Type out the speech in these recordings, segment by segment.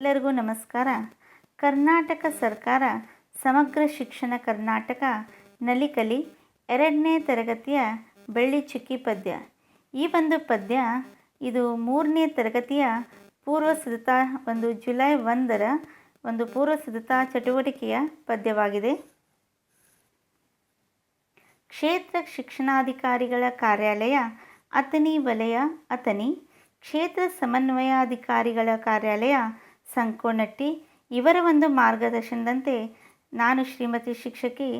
ಎಲ್ಲರಿಗೂ ನಮಸ್ಕಾರ. ಕರ್ನಾಟಕ ಸರ್ಕಾರ ಸಮಗ್ರ ಶಿಕ್ಷಣ ಕರ್ನಾಟಕ ನಲಿಕಲಿ ಎರಡನೇ ತರಗತಿಯ ಬೆಳ್ಳಿ ಚಿಕ್ಕಿ ಪದ್ಯ. ಈ ಒಂದು ಪದ್ಯ ಇದು ಮೂರನೇ ತರಗತಿಯ ಪೂರ್ವ ಸಿದ್ಧತಾ ಒಂದು ಜುಲೈ ಒಂದರ ಒಂದು ಪೂರ್ವ ಸಿದ್ಧತಾ ಚಟುವಟಿಕೆಯ ಪದ್ಯವಾಗಿದೆ. ಕ್ಷೇತ್ರ ಶಿಕ್ಷಣಾಧಿಕಾರಿಗಳ ಕಾರ್ಯಾಲಯ ಅತನಿ ವಲಯ ಅತನಿ ಕ್ಷೇತ್ರ ಸಮನ್ವಯಾಧಿಕಾರಿಗಳ ಕಾರ್ಯಾಲಯ ಸಂಕೋನಟ್ಟಿ ಇವರ ಒಂದು ಮಾರ್ಗದರ್ಶನದಂತೆ ನಾನು ಶ್ರೀಮತಿ ಶಿಕ್ಷಕಿ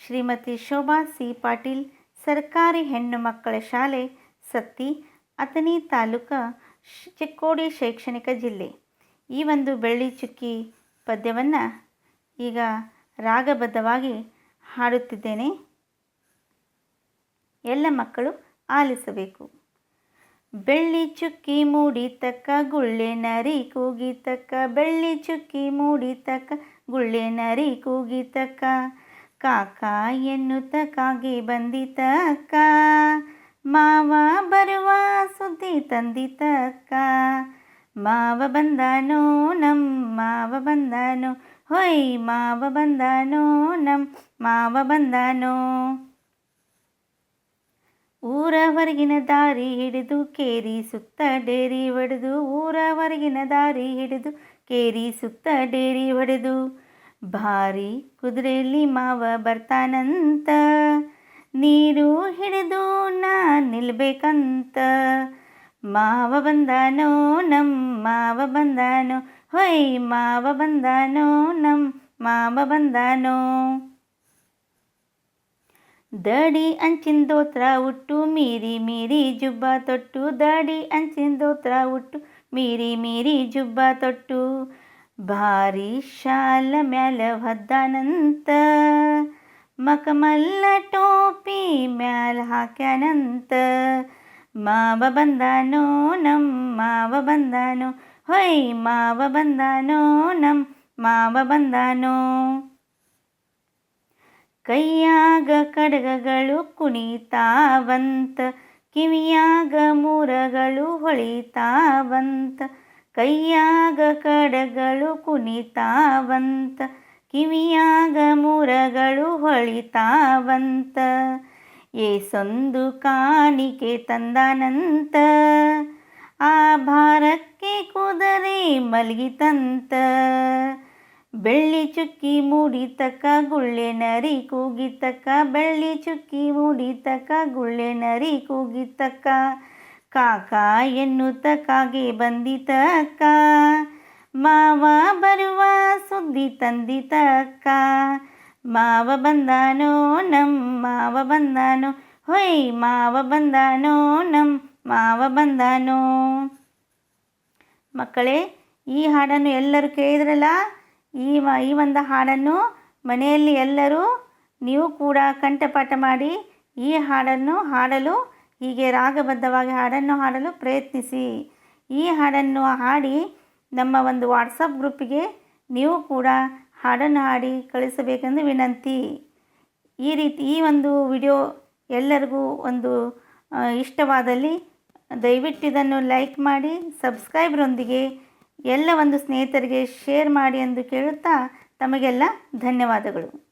ಶ್ರೀಮತಿ ಶೋಭಾ ಸಿ ಪಾಟೀಲ್, ಸರ್ಕಾರಿ ಹೆಣ್ಣು ಮಕ್ಕಳ ಶಾಲೆ, ಸತ್ತಿ, ಅಥಣಿ ತಾಲೂಕು ಚಿಕ್ಕೋಡಿ ಶೈಕ್ಷಣಿಕ ಜಿಲ್ಲೆ. ಈ ಒಂದು ಬೆಳ್ಳಿ ಚುಕ್ಕಿ ಪದ್ಯವನ್ನು ಈಗ ರಾಗಬದ್ಧವಾಗಿ ಹಾಡುತ್ತಿದ್ದೇನೆ. ಎಲ್ಲ ಮಕ್ಕಳು ಆಲಿಸಬೇಕು. ಬೆಳ್ಳಿ ಚುಕ್ಕಿ ಮೂಡಿತಕ್ಕ ಗುಳ್ಳೆ ನರಿ ಕೂಗಿತಕ್ಕ, ಬೆಳ್ಳಿ ಚುಕ್ಕಿ ಮೂಡಿತಕ್ಕ ಗುಳ್ಳೆ ನರಿ ಕೂಗಿತಕ್ಕ, ಕಾಕ ಎನ್ನುತ್ತ ಕಾಗೆ ಬಂದಿತಕ್ಕ, ಮಾವ ಬರುವ ಸುದ್ದಿ ತಂದಿತಕ್ಕ, ಮಾವ ಬಂದಾನೋ ನಮ್, ಮಾವ ಬಂದನೋ, ಹೊಯ್ ಮಾವ ಬಂದಾನೋ ನಮ್, ಮಾವ ಬಂದಾನೋ. ಊರ ದಾರಿ ಹಿಡಿದು ಕೇರಿ ಸುತ್ತ ಡೇರಿ ಹೊಡೆದು ಊರ ದಾರಿ ಹಿಡಿದು ಕೇರಿ ಸುತ್ತ ಡೇರಿ ಹೊಡೆದು ಭಾರಿ ಕುದುರೆಯಲ್ಲಿ ಮಾವ ಬರ್ತಾನಂತ, ನೀರು ಹಿಡಿದು ನಾ ನಿಲ್ಬೇಕಂತ. ಮಾವ ಬಂದಾನೋ ನಮ್ ಮಾವ ಬಂದಾನೋ, ಹೊಯ್ ಮಾವ ಬಂದಾನೋ ನಮ್ ಮಾವ ಬಂದಾನೋ. ದಡಿ ಅಂಚಿನ ದೋತ್ರ ಉಟ್ಟು ಮೀರಿ ಮೀರಿ ಜುಬ್ಬ ತೊಟ್ಟು ದಡಿ ಅಂಚಿನ ದೋತ್ರ ಉಟ್ಟು ಮೀರಿ ಮೀರಿ ಜುಬ್ಬ ತೊಟ್ಟು ಭಾರಿ ಶಾಲ ಮ್ಯಾಲ ಹೊದ್ದಾನಂತ ಮಕಮಲ್ಲ ಟೋಪಿ ಮ್ಯಾಲ ಹಾಕ್ಯಾನಂತ ಮಾವ ಬಂದಾನೋ ನಮ್ ಮಾವ ಬಂದಾನೋ ಹೊಯ್ ಮಾವ ಬಂದಾನೋ ನಮ್ ಮಾವ ಬಂದಾನೋ ಕೈಯಾಗ ಕಡಗಗಳು ಕುಣಿತಾವಂತ, ಕಿವಿಯಾಗ ಮೂರಗಳು ಹೊಳಿತಾವಂತ, ಕೈಯಾಗ ಕಡಗಳು ಕುಣಿತಾವಂತ, ಕಿವಿಯಾಗ ಮೂರಗಳು ಹೊಳಿತಾವಂತ. ಏಸೊಂದು ಕಾಣಿಕೆ ತಂದಾನಂತ, ಆ ಭಾರಕ್ಕೆ ಕುದರೆ ಮಲಗಿತಂತ. ಬೆಳ್ಳಿ ಚುಕ್ಕಿ ಮೂಡಿತಕ್ಕ ಗುಳ್ಳೆ ನರಿ ಕೂಗಿತಕ್ಕ ಬೆಳ್ಳಿ ಚುಕ್ಕಿ ಮೂಡಿತಕ್ಕ ಗುಳ್ಳೆ ನರಿ ಕೂಗಿತಕ್ಕ ಕಾಕ ಎನ್ನುತ್ತ ಕಾಗೆ ಬಂದಿತಕ್ಕ ಮಾವ ಬರುವ ಸುದ್ದಿ ತಂದಿತಕ್ಕ ಮಾವ ಬಂದಾನೋ ನಮ್ ಮಾವ ಬಂದಾನೋ, ಹೊಯ್ ಮಾವ ಬಂದಾನೋ ನಮ್ ಮಾವ ಬಂದಾನೋ. ಮಕ್ಕಳೇ, ಈ ಹಾಡನ್ನು ಎಲ್ಲರೂ ಕೇಳಿದ್ರಲ್ಲ? ಈ ಈ ಒಂದು ಹಾಡನ್ನು ಮನೆಯಲ್ಲಿ ಎಲ್ಲರೂ ನೀವು ಕೂಡ ಕಂಠಪಾಠ ಮಾಡಿ ಈ ಹಾಡನ್ನು ಹಾಡಲು, ಹೀಗೆ ರಾಗಬದ್ಧವಾಗಿ ಹಾಡನ್ನು ಹಾಡಲು ಪ್ರಯತ್ನಿಸಿ. ಈ ಹಾಡನ್ನು ಹಾಡಿ ನಮ್ಮ ಒಂದು ವಾಟ್ಸಪ್ ಗ್ರೂಪಿಗೆ ನೀವು ಕೂಡ ಹಾಡನ್ನು ಹಾಡಿ ಕಳಿಸಬೇಕೆಂದು ವಿನಂತಿ. ಈ ರೀತಿ, ಈ ಒಂದು ವಿಡಿಯೋ ಎಲ್ಲರಿಗೂ ಒಂದು ಇಷ್ಟವಾದಲ್ಲಿ ದಯವಿಟ್ಟು ಇದನ್ನು ಲೈಕ್ ಮಾಡಿ ಸಬ್ಸ್ಕ್ರೈಬ್ರೊಂದಿಗೆ ಎಲ್ಲ ಒಂದು ಸ್ನೇಹಿತರಿಗೆ ಶೇರ್ ಮಾಡಿ ಎಂದು ಕೇಳುತ್ತಾ ತಮಗೆಲ್ಲ ಧನ್ಯವಾದಗಳು.